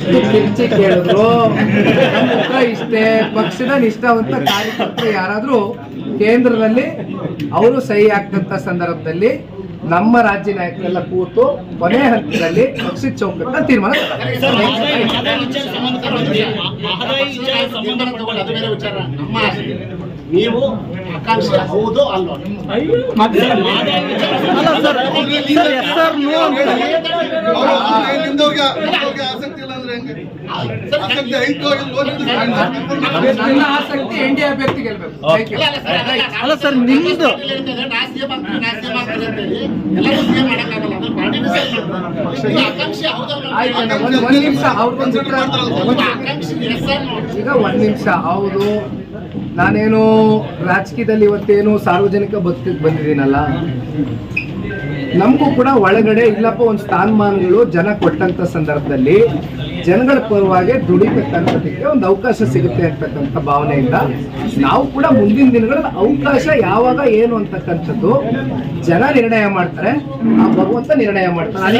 ಕಿರ್ಚಿ ಕೇಳಿದ್ರು ಇಷ್ಟೇ ಪಕ್ಷದ ನಿಷ್ಠಾವಂತ ಕಾರ್ಯಕರ್ತರು ಯಾರಾದ್ರೂ ಕೇಂದ್ರದಲ್ಲಿ ಅವರು ಸಹಿ ಹಾಕಿದಂತ ಸಂದರ್ಭದಲ್ಲಿ ನಮ್ಮ ರಾಜ್ಯ ನಾಯಕರೆಲ್ಲ ಕೂತು ಕೊನೆ ಹಂತದಲ್ಲಿ ಪಕ್ಷದ ಚೌಕಟ್ಟ ತೀರ್ಮಾನ ನಮ್ಮ ನೀವು ಆಕಾಂಕ್ಷೆ ಹೌದು ಅಲ್ವಾ ನನ್ನ ಆಸಕ್ತಿ ಎನ್ ಡಿ ಅಭ್ಯರ್ಥಿ ಗೆಲ್ಬೇಕು. ಅಲ್ಲ ಸರ್ ನಿಮ್ದು ಒಂದ್ ನಿಮಿಷ ಅವ್ರಿಗೊಂದು ಈಗ ಒಂದ್ ನಿಮಿಷ ಹೌದು. ನಾನೇನು ರಾಜಕೀಯದಲ್ಲಿ ಇವತ್ತೇನು ಸಾರ್ವಜನಿಕ ಬದುಕಿಗೆ ಬಂದಿದ್ದೀನಲ್ಲ. ನಮಗೂ ಕೂಡ ಒಳಗಡೆ ಇಲ್ಲಪ್ಪ ಒಂದು ಸ್ಥಾನಮಾನಗಳು ಜನ ಕೊಟ್ಟಂತ ಸಂದರ್ಭದಲ್ಲಿ ಜನಗಳ ಪರವಾಗಿ ದುಡಿತಕ್ಕಂಥದಕ್ಕೆ ಒಂದು ಅವಕಾಶ ಸಿಗುತ್ತೆ ಅಂತಕ್ಕಂಥ ಭಾವನೆಯಿಂದ ನಾವು ಕೂಡ ಮುಂದಿನ ದಿನಗಳಲ್ಲಿ ಅವಕಾಶ ಯಾವಾಗ ಏನು ಅಂತಕ್ಕಂಥದ್ದು ಜನ ನಿರ್ಣಯ ಮಾಡ್ತಾರೆ ಆ ಭಗವಂತ ನಿರ್ಣಯ ಮಾಡ್ತಾರೆ.